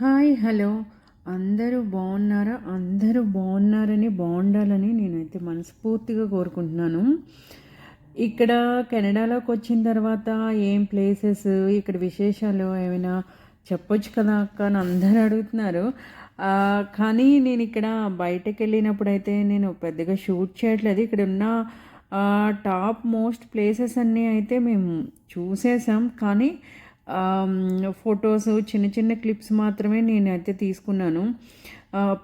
Hi hello. అందరూ బాగున్నారా? అందరూ బాగున్నారని బాగుండాలని నేనైతే మనస్ఫూర్తిగా కోరుకుంటున్నాను. ఇక్కడ కెనడాలోకి వచ్చిన తర్వాత ఏం ప్లేసెస్ ఇక్కడ విశేషాలు ఏమైనా చెప్పొచ్చు కదా అక్క అని అందరూ అడుగుతున్నారు. కానీ నేను ఇక్కడ బయటకు వెళ్ళినప్పుడు అయితే నేను పెద్దగా షూట్ చేయట్లేదు. ఇక్కడ ఉన్న టాప్ మోస్ట్ ప్లేసెస్ అన్నీ అయితే మేము చూసేసాం. కానీ ఫొటోస్ చిన్న చిన్న క్లిప్స్ మాత్రమే నేనైతే తీసుకున్నాను.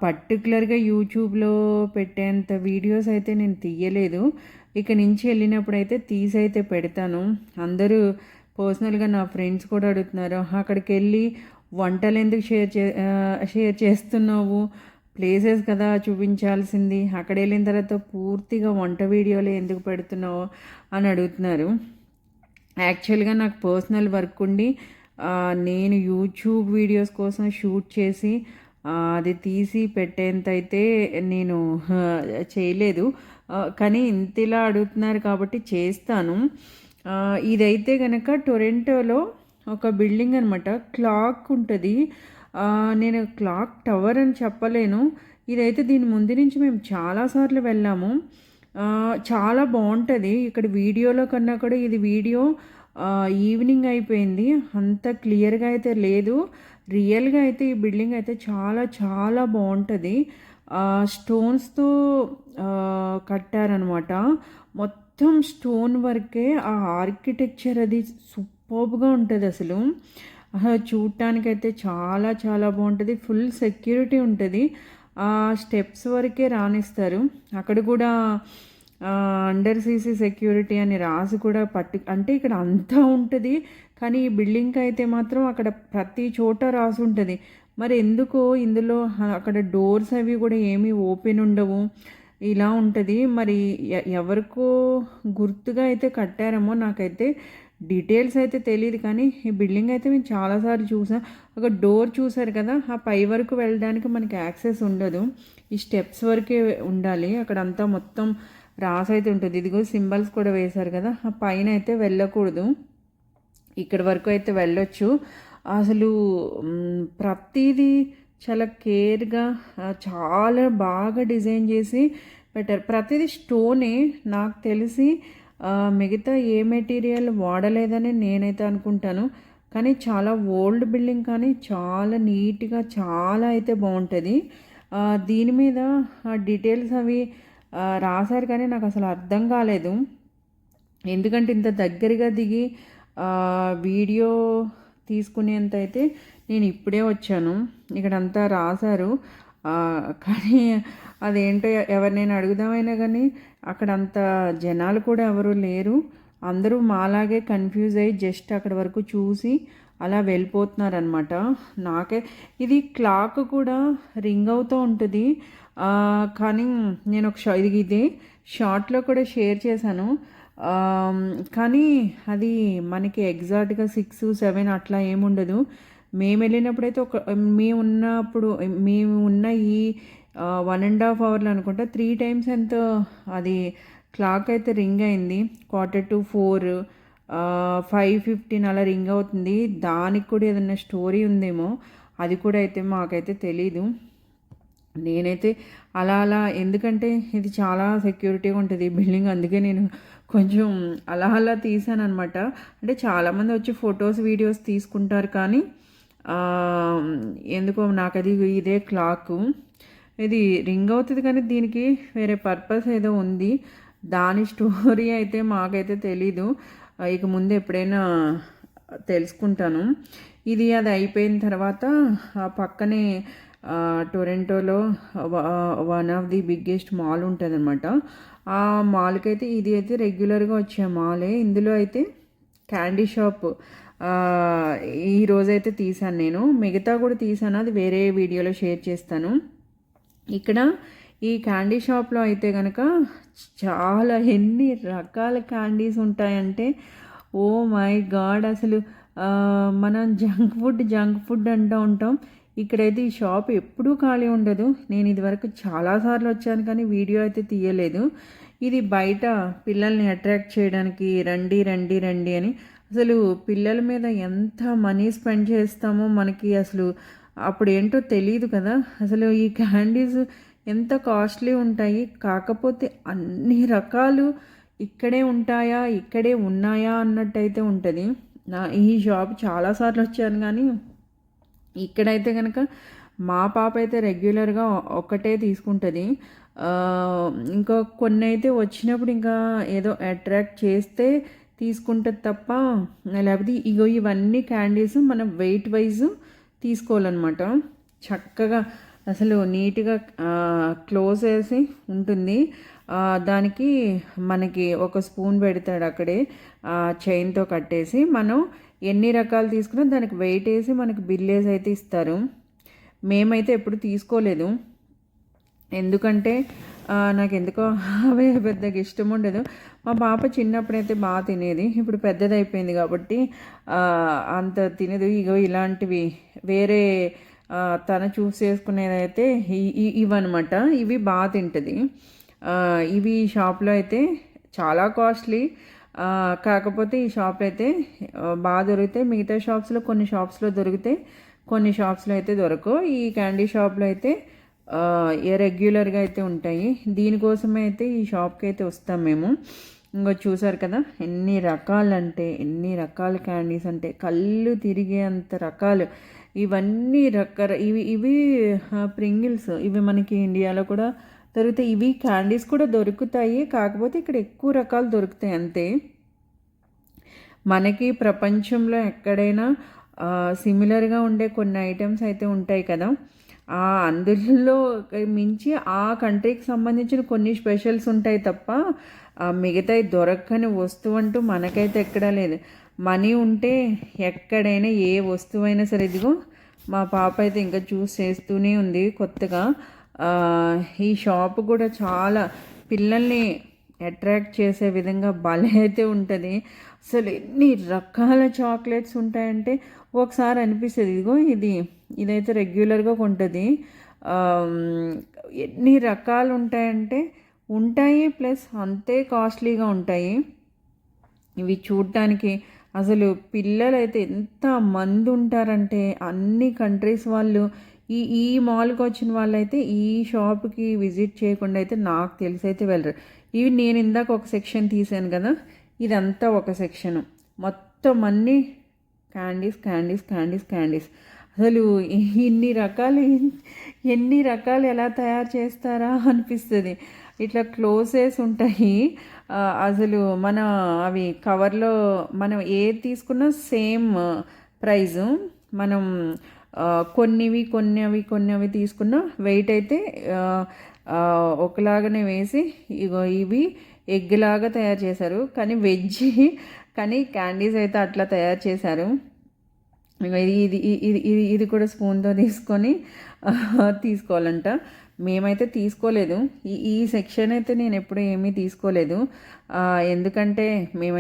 పర్టికులర్గా యూట్యూబ్లో పెట్టేంత వీడియోస్ అయితే నేను తీయలేదు. ఇక నుంచి వెళ్ళినప్పుడు అయితే తీసి అయితే పెడతాను. అందరూ పర్సనల్గా నా ఫ్రెండ్స్ కూడా అడుగుతున్నారు అక్కడికి వెళ్ళి వంటలు ఎందుకు షేర్ చే షేర్ చేస్తున్నావు? ప్లేసెస్ కదా చూపించాల్సింది. అక్కడ వెళ్ళిన తర్వాత పూర్తిగా వంట వీడియోలు ఎందుకు పెడుతున్నావు? అని అడుగుతున్నారు. యాక్చువల్గా నాకు పర్సనల్ వర్క్ ఉండి నేను యూట్యూబ్ వీడియోస్ కోసం షూట్ చేసి అది తీసి పెట్టేంత అయితే నేను చేయలేదు. కానీ ఇంత ఇలా అడుగుతున్నారు కాబట్టి చేస్తాను. ఇదైతే కనుక టొరెంటోలో ఒక బిల్డింగ్ అనమాట క్లాక్ ఉంటుంది. నేను క్లాక్ టవర్ అని చెప్పలేను. ఇదైతే దీని ముందు నుంచి మేము చాలాసార్లు వెళ్ళాము. చాలా బాగుంటుంది. ఇక్కడ వీడియోలో కన్నా కూడా ఇది వీడియో ఈవినింగ్ అయిపోయింది. అంత క్లియర్గా అయితే లేదు. రియల్గా అయితే ఈ బిల్డింగ్ అయితే చాలా చాలా బాగుంటుంది. స్టోన్స్తో కట్టారనమాట మొత్తం స్టోన్ వర్కే ఆ ఆర్కిటెక్చర్ అది సూపర్బ్గా ఉంటుంది అసలు. చూడటానికైతే చాలా చాలా బాగుంటుంది. ఫుల్ సెక్యూరిటీ ఉంటుంది. ఆ స్టెప్స్ వరకే రానిస్తారు అక్కడ కూడా అండర్ సీసీ సెక్యూరిటీ అని రాసి కూడా పట్టు అంటే ఇక్కడ అంతా ఉంటుంది కానీ ఈ బిల్డింగ్కి అయితే మాత్రం అక్కడ ప్రతి చోట రాసి ఉంటుంది. మరి ఎందుకో ఇందులో అక్కడ డోర్స్ అవి కూడా ఏమీ ఓపెన్ ఉండవు. ఇలా ఉంటుంది. మరి ఎవరికో గుర్తుగా అయితే కట్టారేమో నాకైతే డీటెయిల్స్ అయితే తెలియదు కానీ ఈ బిల్డింగ్ అయితే మేము చాలాసార్లు చూసాం. ఒక డోర్ చూసారు కదా ఆ పై వరకు వెళ్ళడానికి మనకి యాక్సెస్ ఉండదు. ఈ స్టెప్స్ వరకే ఉండాలి. అక్కడ అంతా మొత్తం రాసి అయితే ఉంటుంది. ఇదిగో సింబల్స్ కూడా వేశారు కదా ఆ పైన అయితే వెళ్ళకూడదు. ఇక్కడ వరకు అయితే వెళ్ళొచ్చు. అసలు ప్రతిదీ చాలా కేర్గా చాలా బాగా డిజైన్ చేసి పెట్టారు. ప్రతిదీ స్టోనే నాకు తెలిసి మిగతా ఏ మెటీరియల్ వాడలేదని నేనైతే అనుకుంటాను. కానీ చాలా ఓల్డ్ బిల్డింగ్ కానీ చాలా నీట్గా చాలా అయితే బాగుంటుంది. దీని మీద డీటెయిల్స్ అవి రాశారు కానీ నాకు అసలు అర్థం కాలేదు. ఎందుకంటే ఇంత దగ్గరగా దిగి వీడియో తీసుకునేంత అయితే నేను ఇప్పుడే వచ్చాను. ఇక్కడ అంతా రాశారు కానీ అదేంటో ఎవరినైనా అడుగుదామైనా కానీ అక్కడ అంత జనాలు కూడా ఎవరు లేరు. అందరూ మాలాగే కన్ఫ్యూజ్ అయ్యి జస్ట్ అక్కడ వరకు చూసి అలా వెళ్ళిపోతున్నారనమాట నాకే ఇది క్లాక్ కూడా రింగ్ అవుతూ ఉంటుంది. కానీ నేను ఒక షా ఇది ఇది షార్ట్లో కూడా షేర్ చేశాను. కానీ అది మనకి ఎగ్జాక్ట్గా సిక్స్ సెవెన్ అట్లా ఏముండదు. మేము వెళ్ళినప్పుడైతే ఒక మేము ఉన్నప్పుడు మేము ఉన్న ఈ వన్ అండ్ హాఫ్ అవర్లో అనుకుంటా. త్రీ టైమ్స్ ఎంత అది క్లాక్ అయితే రింగ్ అయింది. Quarter to four five fifteen అలా రింగ్ అవుతుంది. దానికి కూడా ఏదైనా స్టోరీ ఉందేమో అది కూడా అయితే మాకైతే తెలీదు. నేనైతే అలా అలా ఎందుకంటే ఇది చాలా సెక్యూరిటీగా ఉంటుంది ఈ బిల్డింగ్. అందుకే నేను కొంచెం అలా అలా తీసాను అనమాట అంటే చాలామంది వచ్చి ఫొటోస్ వీడియోస్ తీసుకుంటారు కానీ ఎందుకో నాకు అది ఇదే క్లాక్ ఇది రింగ్ అవుతుంది కానీ దీనికి వేరే పర్పస్ ఏదో ఉంది. దాని స్టోరీ అయితే మాకైతే తెలీదు. ఇక ముందు ఎప్పుడైనా తెలుసుకుంటాను. ఇది అది అయిపోయిన తర్వాత ఆ పక్కనే టొరెంటోలో one of the biggest mall ఉంటుంది అనమాట ఆ మాల్కి అయితే ఇది అయితే రెగ్యులర్గా వచ్చే మాలే ఇందులో అయితే క్యాండీ షాప్ ఈరోజైతే ఈ రోజైతే తీసాను నేను. మిగతా కూడా తీసాను. అది వేరే వీడియోలో షేర్ చేస్తాను. ఇక్కడ ఈ క్యాండీ షాప్లో అయితే కనుక చాలా ఎన్ని రకాల క్యాండీస్ ఉంటాయంటే ఓ మై గాడ్ అసలు మనం జంక్ ఫుడ్ జంక్ ఫుడ్ అంటూ ఉంటాం. ఇక్కడైతే ఈ షాప్ ఎప్పుడూ ఖాళీ ఉండదు. నేను ఇదివరకు చాలాసార్లు వచ్చాను కానీ వీడియో అయితే తీయలేదు. ఇది బయట పిల్లల్ని అట్రాక్ట్ చేయడానికి రండి రండి రండి అని. అసలు పిల్లల మీద ఎంత మనీ స్పెండ్ చేస్తామో మనకి అసలు అప్పుడు ఏంటో తెలియదు కదా. అసలు ఈ క్యాండీస్ ఎంత కాస్ట్లీ ఉంటాయి? కాకపోతే అన్ని రకాలు ఇక్కడే ఉంటాయా ఇక్కడే ఉన్నాయా అన్నట్టయితే ఉంటుంది. నా ఈ షాప్ చాలాసార్లు వచ్చాను కానీ ఇక్కడైతే కనుక మా పాప అయితే రెగ్యులర్గా ఒకటే తీసుకుంటుంది. ఇంకా కొన్ని అయితే వచ్చినప్పుడు ఇంకా ఏదో అట్రాక్ట్ చేస్తే తీసుకుంటుంది తప్ప లేకపోతే ఇగో ఇవన్నీ క్యాండీస్ మనం వెయిట్ వైజ్ తీసుకోవాలన్నమాట. చక్కగా అసలు నీట్గా క్లోజ్ చేసి ఉంటుంది. దానికి మనకి ఒక స్పూన్ పెడతాడు అక్కడే చైన్తో కట్టేసి. మనం ఎన్ని రకాలు తీసుకున్నా దానికి వెయిట్ వేసి మనకి బిల్లేజ్ అయితే ఇస్తారు. మేమైతే ఎప్పుడు తీసుకోలేదు. ఎందుకంటే నాకు ఎందుకో అవే పెద్దగా ఇష్టం ఉండదు. మా పాప చిన్నప్పుడైతే బాగా తినేది. ఇప్పుడు పెద్దదైపోయింది కాబట్టి అంత తినదు. ఇగో ఇలాంటివి వేరే తన చూస్ ఇవన్నమాట. ఇవి బాగా తింటుంది. ఇవి షాప్లో అయితే చాలా కాస్ట్లీ. కాకపోతే ఈ షాప్ అయితే బాగా దొరుకుతాయి మిగతా షాప్స్లో కొన్ని షాప్స్లో దొరుకుతాయి కొన్ని షాప్స్లో అయితే దొరకవు. ఈ క్యాండీ షాప్లో అయితే రెగ్యులర్గా అయితే ఉంటాయి దీనికోసమే అయితే ఈ షాప్కి అయితే వస్తాం మేము. ఇంకో చూసారు కదా ఎన్ని రకాలంటే ఎన్ని రకాల క్యాండీస్ అంటే కళ్ళు తిరిగే అంత రకాలు. ఇవన్నీ రకర ఇవి ఇవి ప్రింగిల్స్ ఇవి మనకి ఇండియాలో కూడా దొరుకుతాయి. ఇవి క్యాండీస్ కూడా దొరుకుతాయి కాకపోతే ఇక్కడ ఎక్కువ రకాలు దొరుకుతాయి అంతే. మనకి ప్రపంచంలో ఎక్కడైనా సిమిలర్గా ఉండే కొన్ని ఐటమ్స్ అయితే ఉంటాయి కదా. అందులో మించి ఆ కంట్రీకి సంబంధించిన కొన్ని స్పెషల్స్ ఉంటాయి తప్ప మిగతా దొరకని వస్తువు అంటూ మనకైతే ఎక్కడా లేదు. మనీ ఉంటే ఎక్కడైనా ఏ వస్తువైనా సరే ఇదిగో మా పాప అయితే ఇంకా చూస్ చేస్తూనే ఉంది కొత్తగా. ఈ షాప్ కూడా చాలా పిల్లల్ని అట్రాక్ట్ చేసే విధంగా భలే అయితే ఉంటుంది. అసలు ఎన్ని రకాల చాక్లెట్స్ ఉంటాయంటే ఒకసారి అనిపిస్తుంది ఇదిగో ఇది ఇదైతే రెగ్యులర్గా కొంటుంది. ఎన్ని రకాలు ఉంటాయంటే ఉంటాయి ప్లస్ అంతే కాస్ట్లీగా ఉంటాయి. ఇవి చూడటానికి అసలు పిల్లలు అయితే ఎంత మంది ఉంటారంటే అన్ని కంట్రీస్ వాళ్ళు ఈ ఈ మాల్కి వచ్చిన వాళ్ళైతే ఈ షాప్కి విజిట్ చేయకుండా అయితే నాకు తెలిసి అయితే వెళ్ళరు. ఇవి నేను ఇందాక ఒక సెక్షన్ తీసాను కదా ఇదంతా ఒక సెక్షన్. మొత్తం అన్నీ క్యాండీస్ క్యాండీస్ క్యాండీస్ క్యాండీస్. అసలు ఇన్ని రకాలు ఎన్ని రకాలు ఎలా తయారు చేస్తారా అనిపిస్తుంది. ఇట్లా క్లోసెస్ ఉంటాయి. అసలు మన అవి కవర్లో మనం ఏది తీసుకున్నా సేమ్ ప్రైజు. మనం కొన్నివి కొన్నవి కొన్నవి తీసుకున్న వెయిట్ అయితే ఒకలాగానే వేసి ఇగో ఇవి ఎగ్లాగా తయారు చేశారు. కానీ వెజ్ కానీ క్యాండీస్ అయితే అట్లా తయారు చేశారు. ఇది ఇది ఇది ఇది కూడా స్పూన్తో తీసుకొని తీసుకోవాలంట. మేమైతే తీసుకోలేదు. ఈ ఈ సెక్షన్ అయితే నేను ఎప్పుడు ఏమీ తీసుకోలేదు. ఎందుకంటే మేమైతే